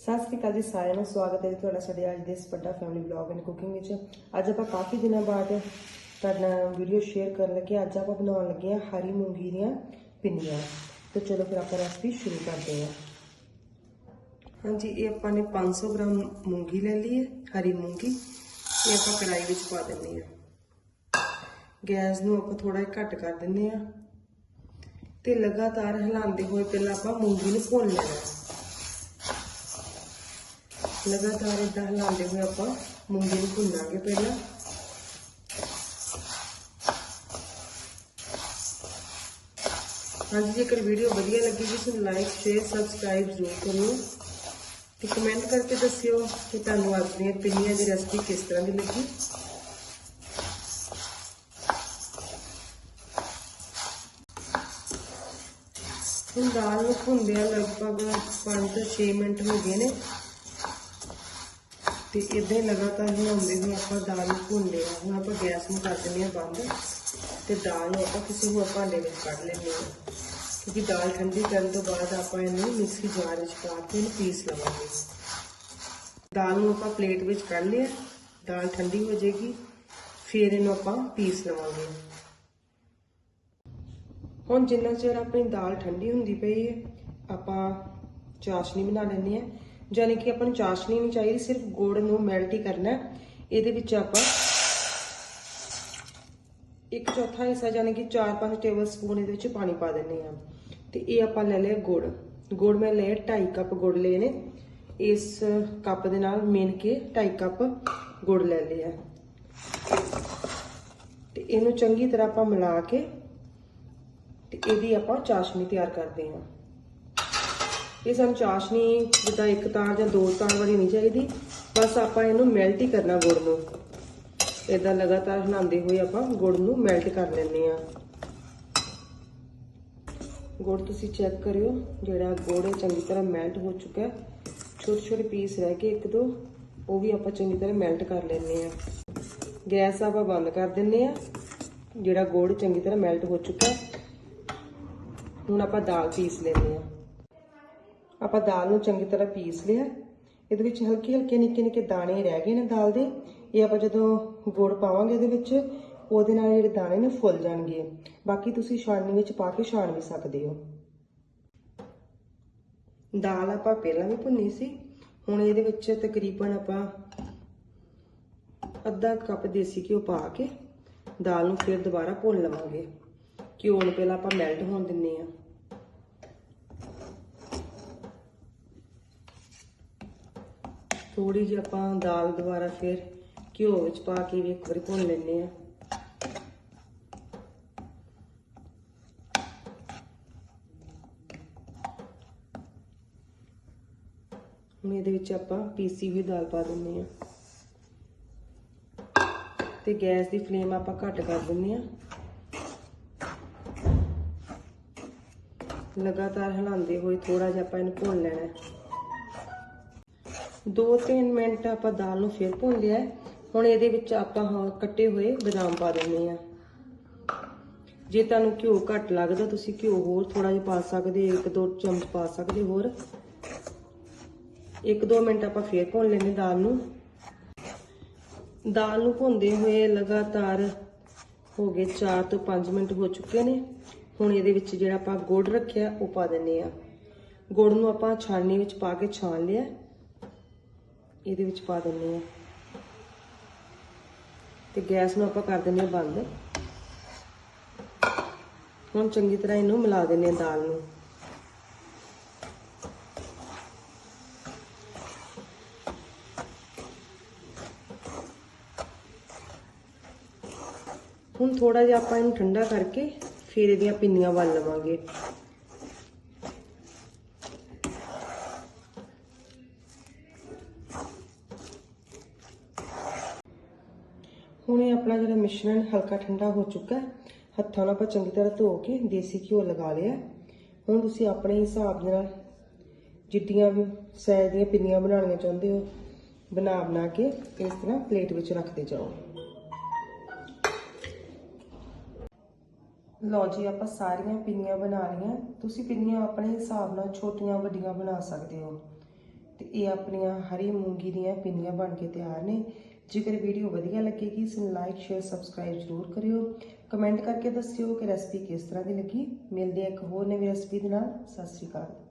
ਸਤਿ ਸ੍ਰੀ ਅਕਾਲ ਜੀ ਸਾਰਿਆਂ ਨੂੰ, ਸਵਾਗਤ ਹੈ ਜੀ ਤੁਹਾਡਾ ਸਾਡੇ ਅੱਜ ਦੇ ਇਸ ਵੱਡਾ ਫੈਮਿਲੀ ਵਲੌਗ ਐਂਡ ਕੁਕਿੰਗ ਵਿੱਚ। ਅੱਜ ਆਪਾਂ ਕਾਫੀ ਦਿਨਾਂ ਬਾਅਦ ਤੁਹਾਡੇ ਨਾਲ ਵੀਡੀਓ ਸ਼ੇਅਰ ਕਰਨ ਲੱਗੇ ਅੱਜ ਆਪਾਂ ਬਣਾਉਣ ਲੱਗੇ ਹਾਂ ਹਰੀ ਮੂੰਗੀ ਦੀਆਂ ਪਿੰਨੀਆਂ। ਤੇ ਚਲੋ ਫਿਰ ਆਪਾਂ ਰੈਸਪੀ ਸ਼ੁਰੂ ਕਰਦੇ ਹਾਂ। ਹਾਂਜੀ, ਇਹ ਆਪਾਂ ਨੇ 500 ਗ੍ਰਾਮ ਮੂੰਗੀ ਲੈ ਲਈ ਹੈ, ਹਰੀ ਮੂੰਗੀ। ਇਹ ਆਪਾਂ ਕੜਾਈ ਵਿੱਚ ਪਾ ਦਿੰਦੇ ਹਾਂ। ਗੈਸ ਨੂੰ ਆਪਾਂ ਥੋੜਾ ਜਿਹਾ ਘੱਟ ਕਰ ਦਿੰਦੇ ਹਾਂ। ਤੇ ਲਗਾਤਾਰ ਹਿਲਾਉਂਦੇ ਹੋਏ ਪਹਿਲਾਂ ਆਪਾਂ ਮੂੰਗੀ ਨੂੰ ਭੁੰਨ ਲੈਣਾ ਲਗਾਤਾਰ ਇਦਾਂ ਹਿਲਾਉਂਦੇ ਹੋਏ ਆਪਾਂ ਮੂੰਗੀ ਨੂੰ ਭੁੰਨਾਂਗੇ ਪਹਿਲਾਂ। ਹਾਂਜੀ, ਜੇਕਰ ਵੀਡੀਓ ਵਧੀਆ ਲੱਗੀ ਜੀ ਤਾਂ ਲਾਈਕ ਸ਼ੇਅਰ ਸਬਸਕ੍ਰਾਈਬ ਜ਼ਰੂਰ ਕਰਿਓ ਤੇ ਕਮੈਂਟ ਕਰਕੇ ਦੱਸਿਓ ਕਿ ਤੁਹਾਨੂੰ ਅੱਜ ਦੀਆਂ ਪਿੰਨੀਆਂ ਦੀ ਰੈਸਪੀ ਕਿਸ ਤਰ੍ਹਾਂ ਦੀ ਲੱਗੀ। ਹੁਣ ਦਾਲ ਨੂੰ ਭੁੰਨਦਿਆਂ ਲਗਭਗ 5 ਤੋਂ 6 ਮਿੰਟ ਹੋ ਗਏ ਨੇ। ਤੇ ਇਦਾਂ ਹੀ ਲਗਾਤਾਰ ਹਿਲਾਉਂਦੇ ਹੋਏ ਆਪਾਂ ਦਾਲ ਨੂੰ ਭੁੰਨ ਲਿਆ ਹੁਣ ਆਪਾਂ ਗੈਸ ਨੂੰ ਕਰ ਦਿੰਦੇ ਹਾਂ ਬੰਦ ਤੇ ਦਾਲ ਨੂੰ ਆਪਾਂ ਕਿਸੇ ਹੋਰ ਭਾਂਡੇ ਵਿੱਚ ਕੱਢ ਲੈਂਦੇ ਹਾਂ। ਕਿਉਂਕਿ ਦਾਲ ਠੰਡੀ ਕਰਨ ਤੋਂ ਬਾਅਦ ਆਪਾਂ ਇਹਨੂੰ ਮਿਕਸੀ ਜਾਰ ਵਿੱਚ ਪਾ ਕੇ ਇਹਨੂੰ ਪੀਸ ਲਵਾਂਗੇ। ਦਾਲ ਨੂੰ ਆਪਾਂ ਪਲੇਟ ਵਿੱਚ ਕੱਢ ਲਿਆ। ਦਾਲ ਠੰਡੀ ਹੋ ਜਾਏਗੀ। ਫਿਰ ਇਹਨੂੰ ਆਪਾਂ ਪੀਸ ਲਵਾਂਗੇ। ਹੁਣ ਜਿੰਨਾ ਚਿਰ ਆਪਣੀ ਦਾਲ ਠੰਡੀ ਹੁੰਦੀ ਪਈ ਹੈ, ਆਪਾਂ ਚਾਸ਼ਨੀ ਬਣਾ ਲੈਂਦੇ ਆ ਯਾਨੀ ਕਿ ਆਪਾਂ ਨੂੰ ਚਾਸ਼ਨੀ ਨਹੀਂ ਚਾਹੀਦੀ, ਸਿਰਫ ਗੁੜ ਨੂੰ ਮੈਲਟ ਹੀ ਕਰਨਾ ਇਹਦੇ ਵਿੱਚ ਆਪਾਂ ਇੱਕ ਚੌਥਾ ਹਿੱਸਾ ਯਾਨੀ ਕਿ 4-5 ਟੇਬਲ ਸਪੂਨ ਇਹਦੇ ਵਿੱਚ ਪਾਣੀ ਪਾ ਦਿੰਦੇ ਆ ਤੇ ਇਹ ਆਪਾਂ ਲੈ ਲਿਆ ਗੁੜ। ਗੁੜ ਮੈਂ ਲਿਆ 2.5 ਕੱਪ ਗੁੜ ਲਏ ਨੇ। ਇਸ ਕੱਪ ਦੇ ਨਾਲ ਮਿਣ ਕੇ 2.5 ਕੱਪ ਗੁੜ ਲੈ ਲਿਆ ਤੇ ਇਹਨੂੰ ਚੰਗੀ ਤਰ੍ਹਾਂ ਆਪਾਂ ਮਿਲਾ ਕੇ ਤੇ ਇਹਦੀ ਆਪਾਂ ਚਾਸ਼ਨੀ ਤਿਆਰ ਕਰਦੇ ਹਾਂ। ਇਹ ਸਾਨੂੰ ਚਾਸ਼ਨੀ ਜਿੱਦਾਂ ਇੱਕ ਤਾਰ ਜਾਂ ਦੋ ਤਾਰ ਵਾਲੀ ਨਹੀਂ ਚਾਹੀਦੀ। ਬਸ ਆਪਾਂ ਇਹਨੂੰ ਮੈਲਟ ਹੀ ਕਰਨਾ ਗੁੜ ਨੂੰ। ਇਦਾਂ ਲਗਾਤਾਰ ਹਿਲਾਉਂਦੇ ਹੋਏ ਆਪਾਂ ਗੁੜ ਨੂੰ ਮੈਲਟ ਕਰ ਲੈਂਦੇ ਆ ਗੁੜ ਤੁਸੀਂ ਚੈੱਕ ਕਰਿਓ, ਜਿਹੜਾ ਗੁੜ ਹੈ ਚੰਗੀ ਤਰ੍ਹਾਂ ਮੈਲਟ ਹੋ ਚੁੱਕਾ ਹੈ। ਛੋਟੇ ਛੋਟੇ ਪੀਸ ਰਹਿ ਗਏ ਇੱਕ ਦੋ, ਉਹ ਵੀ ਆਪਾਂ ਚੰਗੀ ਤਰ੍ਹਾਂ ਮੈਲਟ ਕਰ ਲੈਂਦੇ ਆ ਗੈਸ ਆਪਾਂ ਬੰਦ ਕਰ ਦਿੰਦੇ ਆ ਜਿਹੜਾ ਗੁੜ ਚੰਗੀ ਤਰ੍ਹਾਂ ਮੈਲਟ ਹੋ ਚੁੱਕਾ ਹੁਣ ਆਪਾਂ ਦਾਲ ਪੀਸ ਲੈਂਦੇ ਆ ਆਪਾਂ ਦਾਲ ਨੂੰ ਚੰਗੀ ਤਰ੍ਹਾਂ ਪੀਸ ਲਿਆ। ਇਹਦੇ ਵਿੱਚ ਹਲਕੇ ਹਲਕੇ ਨਿੱਕੇ ਨਿੱਕੇ ਦਾਣੇ ਰਹਿ ਗਏ ਨੇ ਦਾਲ ਦੇ। ਇਹ ਆਪਾਂ ਜਦੋਂ ਗੁੜ ਪਾਵਾਂਗੇ ਇਹਦੇ ਵਿੱਚ, ਉਹਦੇ ਨਾਲ ਜਿਹੜੇ ਦਾਣੇ ਨੇ ਫੁੱਲ ਜਾਣਗੇ। ਬਾਕੀ ਤੁਸੀਂ ਛਾਣਨੀ ਵਿੱਚ ਪਾ ਕੇ ਛਾਣ ਵੀ ਸਕਦੇ ਹੋ। ਦਾਲ ਆਪਾਂ ਪਹਿਲਾਂ ਵੀ ਭੁੰਨੀ ਸੀ। ਹੁਣ ਇਹਦੇ ਵਿੱਚ ਤਕਰੀਬਨ ਆਪਾਂ ਅੱਧਾ ਕੱਪ ਦੇਸੀ ਘਿਓ ਪਾ ਕੇ ਦਾਲ ਨੂੰ ਫਿਰ ਦੁਬਾਰਾ ਭੁੰਨ ਲਵਾਂਗੇ। ਘਿਓ ਨੂੰ ਪਹਿਲਾਂ ਆਪਾਂ ਮੈਲਟ ਹੋਣ ਦਿੰਨੇ ਆ ਥੋੜੀ ਜਿਹੀ ਆਪਾਂ ਦਾਲ ਦੁਬਾਰਾ ਫਿਰ ਘਿਓ ਵਿੱਚ ਪਾ ਕੇ ਵੀ ਇੱਕ ਵਾਰੀ ਭੁੰਨ ਲੈਂਦੇ ਆ ਹੁਣ ਇਹਦੇ ਵਿੱਚ ਆਪਾਂ ਪੀਸੀ ਹੋਈ ਦਾਲ ਪਾ ਦਿੰਦੇ ਆ ਤੇ ਗੈਸ ਦੀ ਫਲੇਮ ਆਪਾਂ ਘੱਟ ਕਰ ਦਿੰਦੇ ਆ ਲਗਾਤਾਰ ਹਿਲਾਉਂਦੇ ਹੋਏ ਥੋੜਾ ਜਿਹਾ ਆਪਾਂ ਇਹਨੂੰ ਭੁੰਨ ਲੈਣਾ 2-3 ਮਿੰਟ ਆਪਾਂ ਦਾਲ ਨੂੰ ਫਿਰ ਭੁੰਨ ਲਿਆ ਹੁਣ ਇਹਦੇ ਵਿੱਚ ਆਪਾਂ ਹਾਂ ਕੱਟੇ ਹੋਏ ਬਦਾਮ ਪਾ ਦਿੰਦੇ ਆ ਜੇ ਤੁਹਾਨੂੰ ਘਿਓ ਘੱਟ ਲੱਗਦਾ, ਤੁਸੀਂ ਘਿਓ ਹੋਰ ਥੋੜਾ ਜਿਹਾ ਪਾ ਸਕਦੇ ਇੱਕ ਦੋ ਚਮਚ ਪਾ ਸਕਦੇ ਹੋਰ। 1-2 ਮਿੰਟ ਆਪਾਂ ਫੇਰ ਭੁੰਨ ਲੈਣੇ ਦਾਲ ਨੂੰ। ਦਾਲ ਨੂੰ ਭੁੰਦੇ ਹੋਏ ਲਗਾਤਾਰ ਹੋ ਗਏ 4 ਤੋਂ 5 ਮਿੰਟ ਹੋ ਚੁੱਕੇ ਨੇ। ਹੁਣ ਇਹਦੇ ਵਿੱਚ ਜਿਹੜਾ ਆਪਾਂ ਗੁੜ ਰੱਖਿਆ, ਉਹ ਪਾ ਦਿੰਨੇ ਆ ਗੁੜ ਨੂੰ ਆਪਾਂ ਛਾਣਨੀ ਵਿੱਚ ਪਾ ਕੇ ਛਾਣ ਲਿਆ। ਇਹਦੇ ਵਿੱਚ ਪਾ ਦਿੰਨੇ ਆ ਤੇ ਗੈਸ ਨੂੰ ਆਪਾਂ ਕਰ ਦਿੰਨੇ ਆ ਬੰਦ। ਹੁਣ ਚੰਗੀ ਤਰ੍ਹਾਂ ਇਹਨੂੰ ਮਿਲਾ ਦਿੰਨੇ ਆ ਦਾਲ ਨੂੰ। ਹੁਣ ਥੋੜਾ ਜਿਹਾ ਆਪਾਂ ਇਹਨੂੰ ਠੰਡਾ ਕਰਕੇ ਫਿਰ ਇਹਦੀਆਂ ਪਿੰਨੀਆਂ ਵੱਲ ਲਵਾਂਗੇ। ਹੁਣ ਇਹ ਆਪਣਾ ਜਿਹੜਾ ਮਿਸ਼ਰਣ ਹਲਕਾ ਠੰਡਾ ਹੋ ਚੁੱਕਾ ਹੈ, ਹੱਥਾਂ ਨਾਲ ਆਪਾਂ ਚੰਗੀ ਤਰ੍ਹਾਂ ਧੋ ਕੇ ਦੇਸੀ ਘਿਓ ਲਗਾ ਲਿਆ ਹੁਣ ਤੁਸੀਂ ਆਪਣੇ ਹਿਸਾਬ ਨਾਲ ਜਿੱਡੀਆਂ ਵੀ ਸਾਈਜ਼ ਦੀਆਂ ਪਿੰਨੀਆਂ ਬਣਾਉਣੀਆਂ ਚਾਹੁੰਦੇ ਹੋ, ਬਣਾ ਬਣਾ ਕੇ ਇਸ ਤਰ੍ਹਾਂ ਪਲੇਟ ਵਿੱਚ ਰੱਖਦੇ ਜਾਓ। ਲਓ ਜੀ, ਆਪਾਂ ਸਾਰੀਆਂ ਪਿੰਨੀਆਂ ਬਣਾ ਲਈਆਂ। ਤੁਸੀਂ ਪਿੰਨੀਆਂ ਆਪਣੇ ਹਿਸਾਬ ਨਾਲ ਛੋਟੀਆਂ ਵੱਡੀਆਂ ਬਣਾ ਸਕਦੇ ਹੋ। ਤੇ ਇਹ ਆਪਣੀਆਂ ਹਰੀ ਮੂੰਗੀ ਦੀਆਂ ਪਿੰਨੀਆਂ ਬਣ ਕੇ ਤਿਆਰ ਨੇ। ਜੇਕਰ ਵੀਡੀਓ ਵਧੀਆ ਲੱਗੇਗੀ, ਇਸ ਨੂੰ ਲਾਈਕ ਸ਼ੇਅਰ ਸਬਸਕ੍ਰਾਈਬ ਜ਼ਰੂਰ ਕਰਿਓ। ਕਮੈਂਟ ਕਰਕੇ ਦੱਸਿਓ ਕਿ ਰੈਸਪੀ ਕਿਸ ਤਰ੍ਹਾਂ ਦੀ ਲੱਗੀ। ਮਿਲਦੇ ਹਾਂ ਇੱਕ ਹੋਰ ਨਵੀਂ ਰੈਸਪੀ ਦੇ ਨਾਲ। ਸਤਿ ਸ਼੍ਰੀ ਅਕਾਲ।